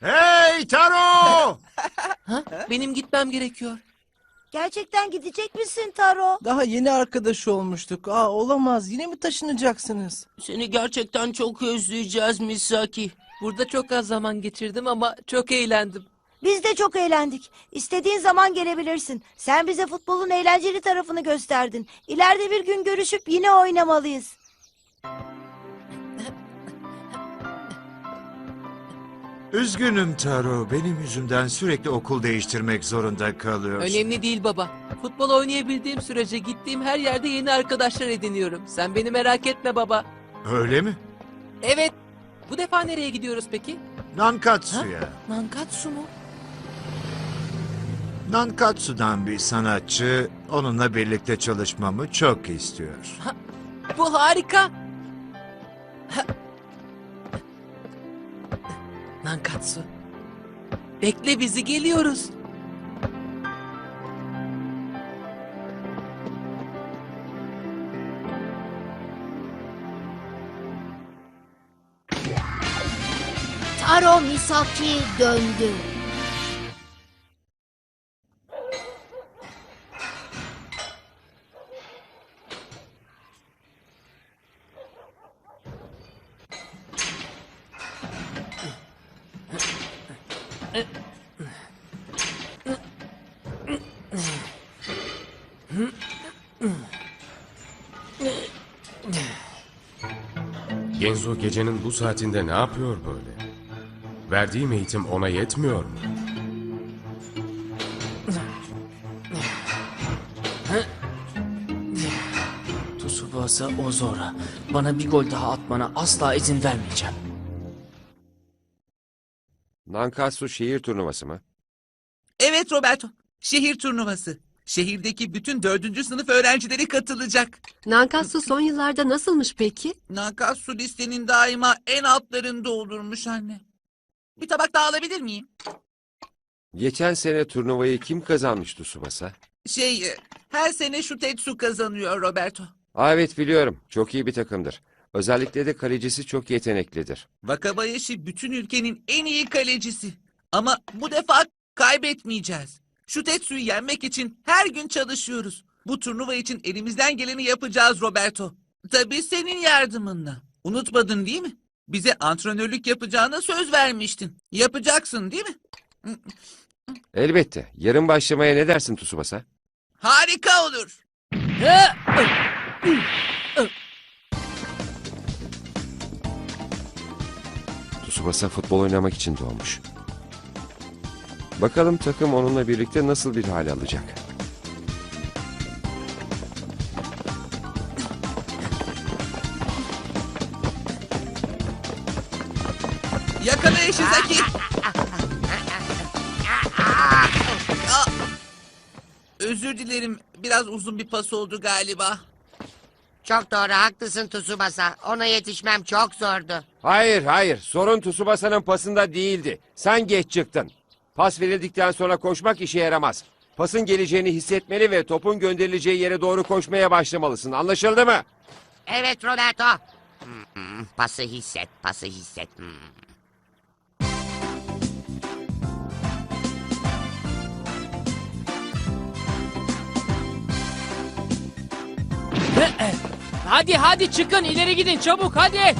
Hey Taro! Ha? Benim gitmem gerekiyor. Gerçekten gidecek misin Taro? Daha yeni arkadaş olmuştuk. Aa olamaz. Yine mi taşınacaksınız? Seni gerçekten çok özleyeceğiz Misaki. Burada çok az zaman geçirdim ama çok eğlendim. Biz de çok eğlendik. İstediğin zaman gelebilirsin. Sen bize futbolun eğlenceli tarafını gösterdin. İleride bir gün görüşüp yine oynamalıyız. Üzgünüm Taro. Benim yüzümden sürekli okul değiştirmek zorunda kalıyorsun. Önemli değil baba. Futbol oynayabildiğim sürece gittiğim her yerde yeni arkadaşlar ediniyorum. Sen beni merak etme baba. Öyle mi? Evet. Bu defa nereye gidiyoruz peki? Nankatsu'ya. Nankatsu mu? Nankatsu'dan bir sanatçı onunla birlikte çalışmamı çok istiyor. Bu harika. Ha. Nankatsu. Bekle bizi geliyoruz. Taro Misaki döndü. Gecenin bu saatinde ne yapıyor böyle? Verdiğim eğitim ona yetmiyor mu? Tsubasa Ozora. Bana bir gol daha atmana asla izin vermeyeceğim. Nankatsu şehir turnuvası mı? Evet Roberto. Şehir turnuvası. Şehirdeki bütün dördüncü sınıf öğrencileri katılacak. Nankatsu son yıllarda nasılmış peki? Nakatsu listenin daima en altlarında olurmuş anne. Bir tabak daha alabilir miyim? Geçen sene turnuvayı kim kazanmıştı Tsubasa? Şey, e, her sene şu Tetsu kazanıyor Roberto. Aa, evet biliyorum. Çok iyi bir takımdır. Özellikle de kalecisi çok yeteneklidir. Wakabayashi bütün ülkenin en iyi kalecisi. Ama bu defa kaybetmeyeceğiz. Şu Tetsu'yu yenmek için her gün çalışıyoruz. Bu turnuva için elimizden geleni yapacağız Roberto. Tabii senin yardımınla. Unutmadın değil mi? Bize antrenörlük yapacağına söz vermiştin. Yapacaksın değil mi? Elbette. Yarın başlamaya ne dersin Tsubasa? Harika olur. Tsubasa futbol oynamak için doğmuş. Bakalım takım onunla birlikte nasıl bir hal alacak? Yakala Ishizaki. Aa, Özür dilerim. Biraz uzun bir pas oldu galiba. Çok doğru haklısın Tsubasa. Ona yetişmem çok zordu. Hayır hayır. Sorun Tsubasa'nın pasında değildi. Sen geç çıktın. Pas verildikten sonra koşmak işe yaramaz. Pasın geleceğini hissetmeli ve topun gönderileceği yere doğru koşmaya başlamalısın. Anlaşıldı mı? Evet Roberto. Hmm, hmm, pası hisset, pası hisset. Hmm. Hadi hadi çıkın ileri gidin çabuk hadi.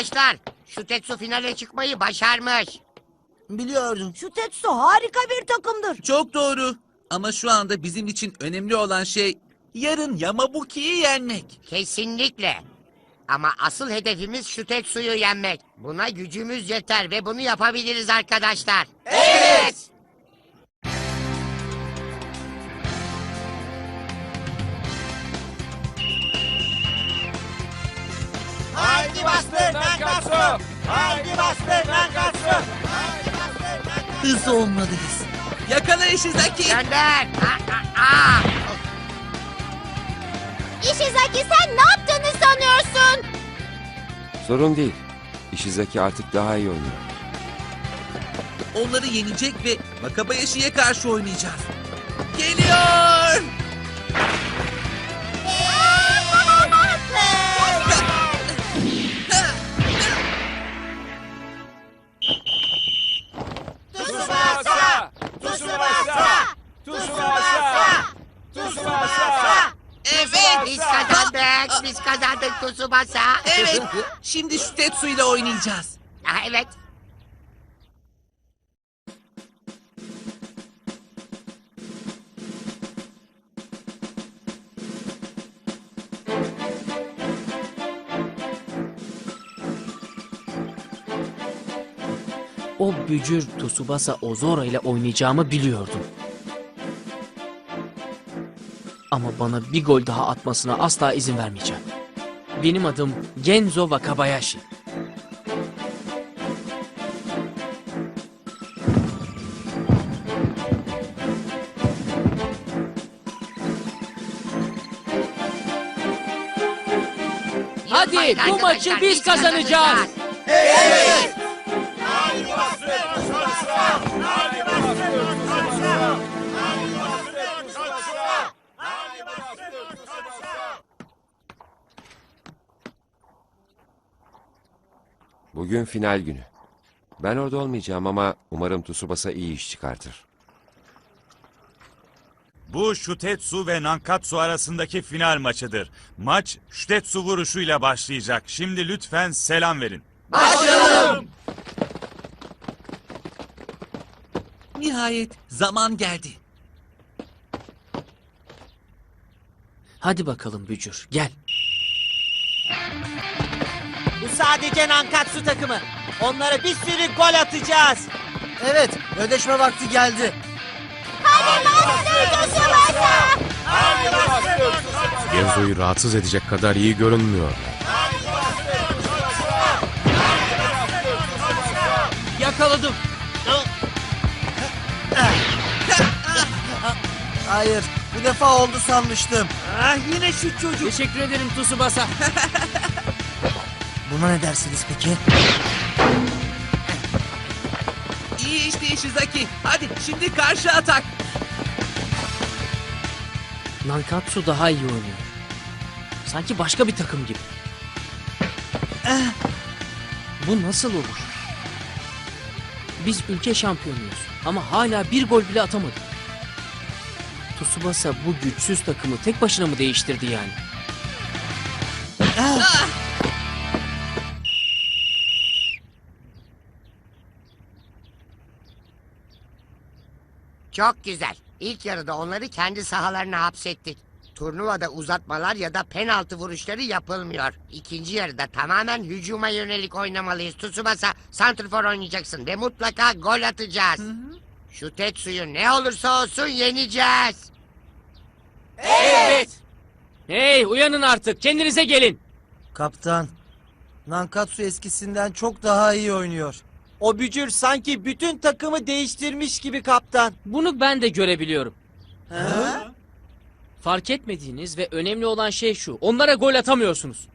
Arkadaşlar, şu Tetsu finale çıkmayı başarmış. Biliyordum. Şu Tetsu harika bir takımdır. Çok doğru. Ama şu anda bizim için önemli olan şey yarın Yamabuki'yi yenmek. Kesinlikle. Ama asıl hedefimiz şu Tetsu'yu yenmek. Buna gücümüz yeter ve bunu yapabiliriz arkadaşlar. Evet. Haydi bastır Nankatsu! Haydi bastır Nankatsu! Hızlı olmalıyız. Yakala Ishizaki! Gönder. Aa, aa, aa. Ishizaki sen ne yaptığını sanıyorsun? Sorun değil. Ishizaki artık daha iyi oynuyor. Onları yenecek ve Wakabayashi'ye karşı oynayacağız. Geliyor! Biz kazandık Tsubasa. Evet! Şimdi şu Tetsu ile oynayacağız. Ha, evet. O bücür Tsubasa Ozora ile oynayacağımı biliyordum. Ama bana bir gol daha atmasına asla izin vermeyeceğim. Benim adım Genzo Wakabayashi. Hadi bu maçı biz kazanacağız. Bugün final günü. Ben orada olmayacağım ama umarım Tsubasa iyi iş çıkartır. Bu Shutetsu ve Nankatsu arasındaki final maçıdır. Maç Shutetsu vuruşuyla başlayacak. Şimdi lütfen selam verin. Nihayet zaman geldi. Hadi bakalım bücür gel. Sadece Nankatsu takımı. Onlara bir sürü gol atacağız. Evet, ödeşme vakti geldi. Genzo'yu rahatsız edecek kadar iyi görünmüyor. Yakaladım. Hayır, bu defa oldu sanmıştım. Ah yine şu çocuk. Teşekkür ederim Tsubasa. Buna ne dersiniz peki? İyi işte Ishizaki. Hadi şimdi karşı atak. Nankatsu daha iyi oynuyor. Sanki başka bir takım gibi. Eh, Bu nasıl olur? Biz ülke şampiyonuyuz ama hala bir gol bile atamadık. Tsubasa bu güçsüz takımı tek başına mı değiştirdi yani? Çok güzel. İlk yarıda onları kendi sahalarına hapsettik. Turnuvada uzatmalar ya da penaltı vuruşları yapılmıyor. İkinci yarıda tamamen hücuma yönelik oynamalıyız. Tsubasa santrfor oynayacaksın ve mutlaka gol atacağız. Şu Tetsu'yu ne olursa olsun yeneceğiz. Evet. Hey uyanın artık kendinize gelin. Kaptan, Nankatsu eskisinden çok daha iyi oynuyor. O bücür sanki bütün takımı değiştirmiş gibi kaptan. Bunu ben de görebiliyorum. Fark etmediğiniz ve önemli olan şey şu. Onlara gol atamıyorsunuz.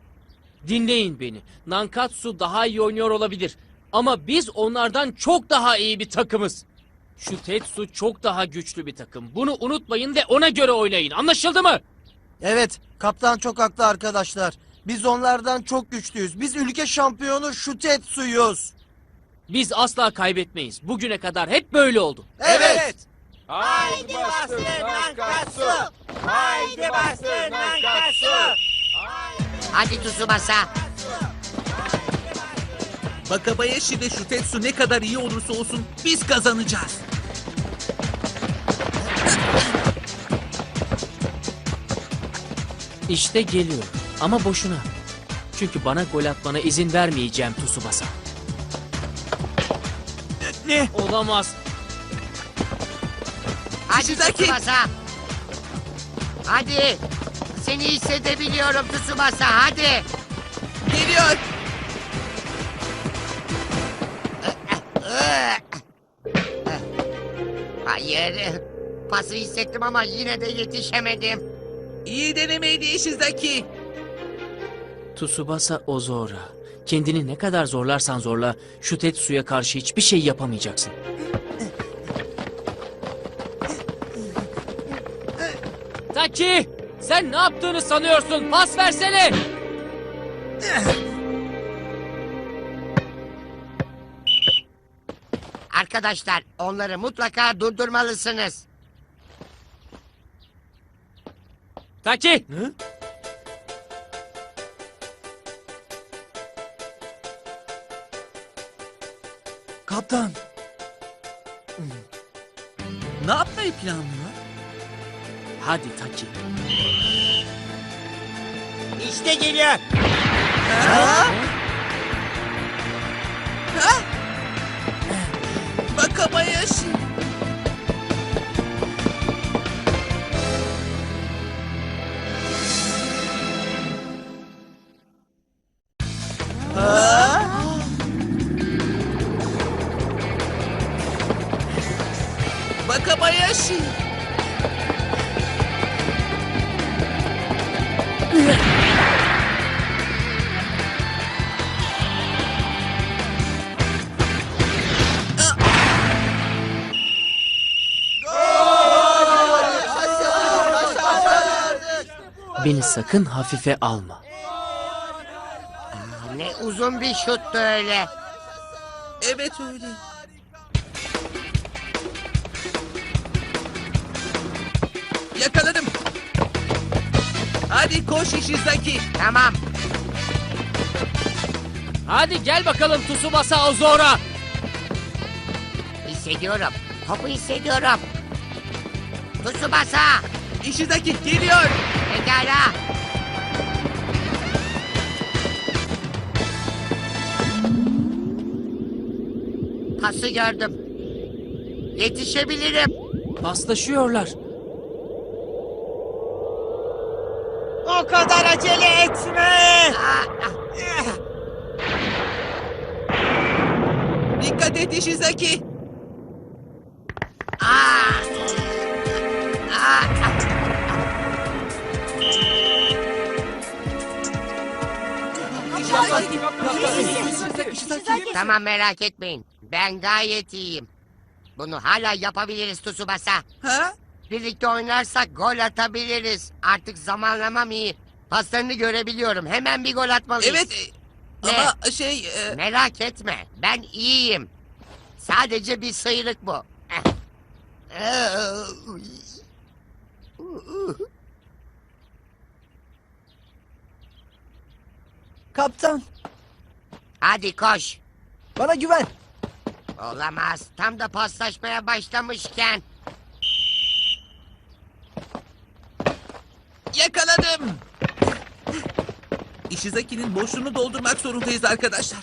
Dinleyin beni. Nankatsu daha iyi oynuyor olabilir. Ama biz onlardan çok daha iyi bir takımız. Şu Tetsu çok daha güçlü bir takım. Bunu unutmayın ve ona göre oynayın. Anlaşıldı mı? Evet, kaptan çok haklı arkadaşlar. Biz onlardan çok güçlüyüz. Biz ülke şampiyonu Shutetsu'yuz. Biz asla kaybetmeyiz. Bugüne kadar hep böyle oldu. Evet. Haydi bastır Nankatsu! Haydi bastır Nankatsu! Hadi Tsubasa. Wakabayashi ve Shutetsu ne kadar iyi olursa olsun biz kazanacağız. İşte geliyor. Ama boşuna. Çünkü bana gol atmana izin vermeyeceğim Tsubasa. Ne? Olamaz. Hadi Ishizaki. Tsubasa. Hadi. Seni hissedebiliyorum Tsubasa. Hadi. Geliyor. Hayır. Pası hissettim ama yine de yetişemedim. İyi denemeydi Ishizaki. Tsubasa Ozora. Kendini ne kadar zorlarsan zorla şu Tetsu'ya karşı hiçbir şey yapamayacaksın. Taki! Sen ne yaptığını sanıyorsun? Pas versene! Arkadaşlar onları mutlaka durdurmalısınız. Taki! Kaptan. Ne yapmayı planlıyor? Hadi Taki. İşte geliyor. Bakabayashi. Bakabayashi. Beni sakın hafife alma. Ne uzun bir şuttu öyle. Evet öyle. Hadi koş Ishizaki. Tamam. Hadi gel bakalım Tsubasa Ozora. Hissediyorum. Topu hissediyorum. Tsubasa. Ishizaki geliyor. Pekala. Pası gördüm. Yetişebilirim. Paslaşıyorlar. O kadar acele etme. Dikkat et Ishizaki. Tamam merak etmeyin. Ben gayet iyiyim. Bunu hala yapabiliriz Tsubasa. Ha? Birlikte oynarsak gol atabiliriz. Artık zamanlamam iyi. Paslarını görebiliyorum. Hemen bir gol atmalıyız. Evet. e, Ne? Ama şey... e, Merak etme. Ben iyiyim. Sadece bir sıyrık bu. Kaptan Hadi koş. bana güven. Olamaz. Tam da paslaşmaya başlamışken. Yakaladım. Ishizaki'nin boşluğunu doldurmak zorundayız arkadaşlar.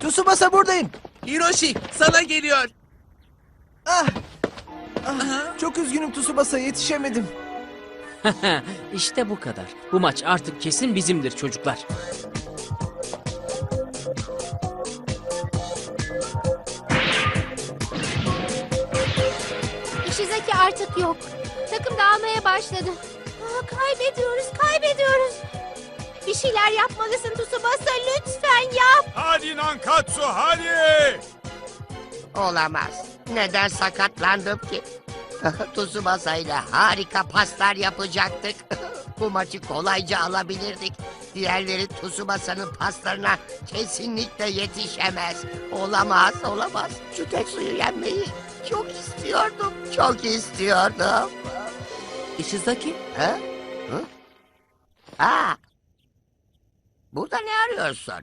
Tsubasa buradayım. Hiroshi sana geliyor. Ah, Aha. çok üzgünüm Tsubasa yetişemedim. işte bu kadar. Bu maç artık kesin bizimdir çocuklar. Ishizaki artık yok. Takım dağılmaya başladı. Aa, kaybediyoruz, kaybediyoruz. Bir şeyler yapmalısın Tsubasa lütfen yap. Hadi Nankatsu hadi! Olamaz. Neden sakatlandım ki? Tsubasa ile harika paslar yapacaktık. Bu maçı kolayca alabilirdik. Diğerleri Tsubasa'nın paslarına kesinlikle yetişemez. Olamaz, olamaz. Şu tek suyu yenmeyi çok istiyordum. Çok istiyordum. Ishizaki? Ha? Hı? Aa! Burada ne arıyorsun?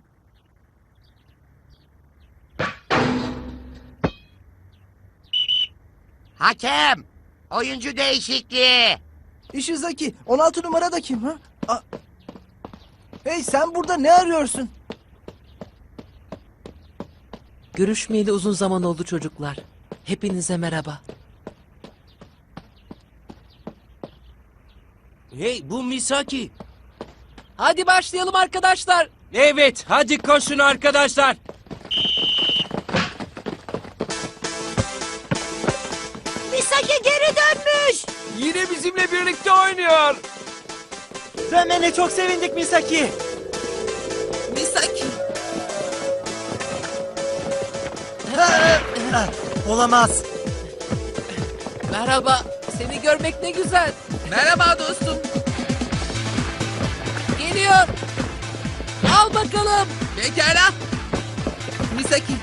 Hakem! Oyuncu değişikliği! Ishizaki 16 numara da kim ha? Aa, Hey sen burada ne arıyorsun? Görüşmeyeli uzun zaman oldu çocuklar. Hepinize merhaba. Hey bu Misaki. Hadi başlayalım arkadaşlar. Evet hadi koşun arkadaşlar. Misaki geri dönmüş. Yine bizimle birlikte oynuyor. Dönmene çok sevindik Misaki. Misaki. Ah, ah, olamaz. Merhaba. Seni görmek ne güzel. Merhaba dostum. Geliyor. Al bakalım. Pekala. Misaki,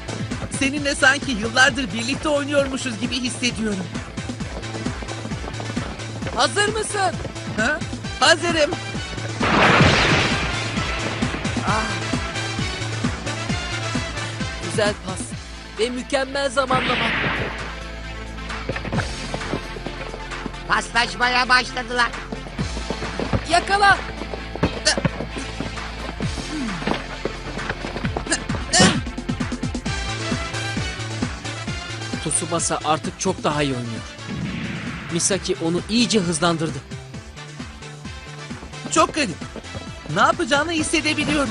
seninle sanki yıllardır birlikte oynuyormuşuz gibi hissediyorum. Hazır mısın? Ha? Hazırım. Güzel pas. Ve mükemmel zamanlama. Paslaşmaya başladılar. Yakala. Tsubasa artık çok daha iyi oynuyor. Misaki onu iyice hızlandırdı. Çok garip. Ne yapacağını hissedebiliyorum.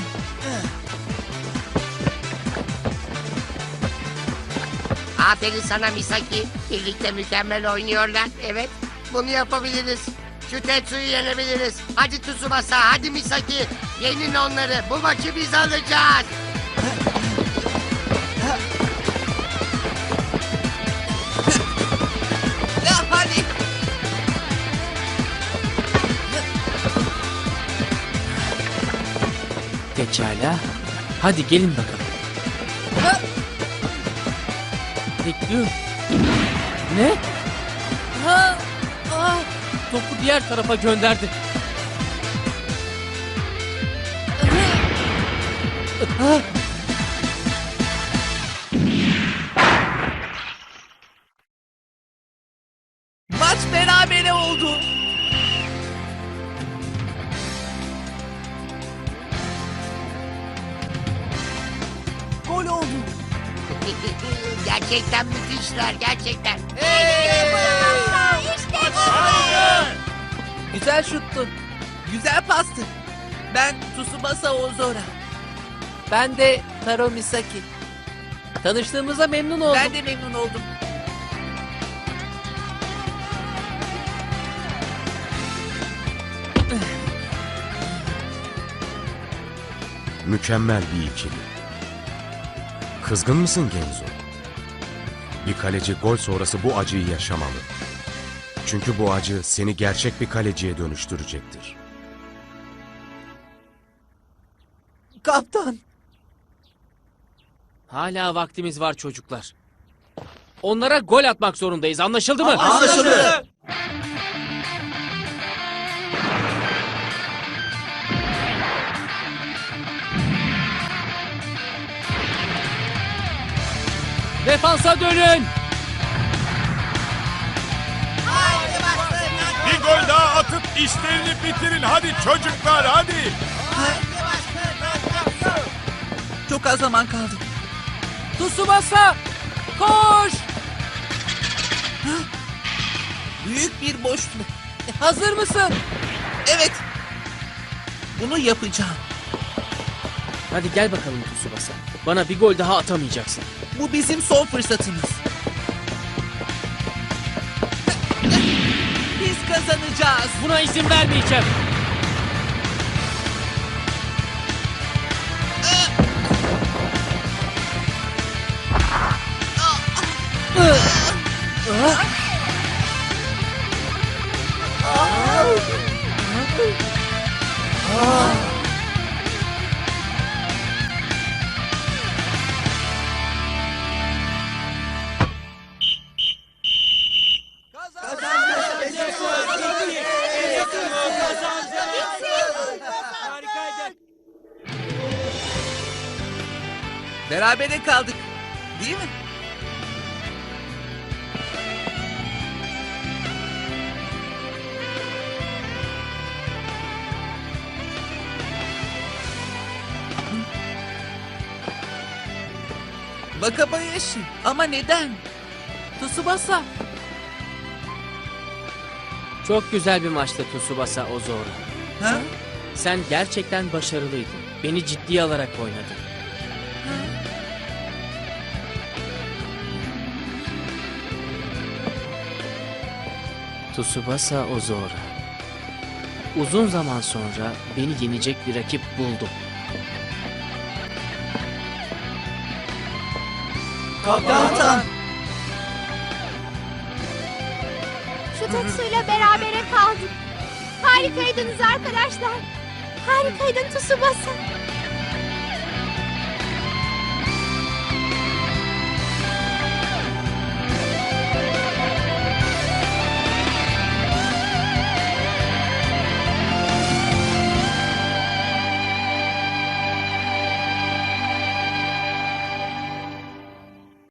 Aferin sana Misaki. Birlikte mükemmel oynuyorlar. Evet, bunu yapabiliriz. Şu Tetsu'yu yenebiliriz. Hadi Tsubasa, hadi Misaki. Yenin onları. Bu maçı biz alacağız. Pekala. Hadi gelin bakalım. Bekliyorum. Ne? Ha, ah, topu diğer tarafa gönderdi. Ah, gerçekten müthişler, gerçekten. güzel şuttu. Güzel pastı. Ben Tsubasa Ozora. Ben de Taro Misaki. Tanıştığımıza memnun oldum. Ben de memnun oldum. Mükemmel bir ikili. Kızgın mısın Genzo? Bir kaleci gol sonrası bu acıyı yaşamalı. Çünkü bu acı seni gerçek bir kaleciye dönüştürecektir. Kaptan. Hala vaktimiz var çocuklar. Onlara gol atmak zorundayız. Anlaşıldı mı? Anlaşıldı. Defansa dönün. Bir gol daha atıp işlerini bitirin. Hadi çocuklar hadi. Çok az zaman kaldı. Tsubasa! Koş! Büyük bir boşluk. Hazır mısın? Evet. Bunu yapacağım. Hadi gel bakalım Tsubasa. Bana bir gol daha atamayacaksın. Bu bizim son fırsatımız. Biz kazanacağız. Buna izin vermeyeceğim. Berabere kaldık. Değil mi? Wakabayashi. Ama neden? Tsubasa! Çok güzel bir maçtı Tsubasa Ozora. Ha? Sen gerçekten başarılıydın. Beni ciddiye alarak oynadın. Tsubasa Ozora. Uzun zaman sonra beni yenecek bir rakip buldum. Kaptan! Şu Tetsu'yla berabere kaldık. Harikaydınız arkadaşlar. Harikaydın Tsubasa.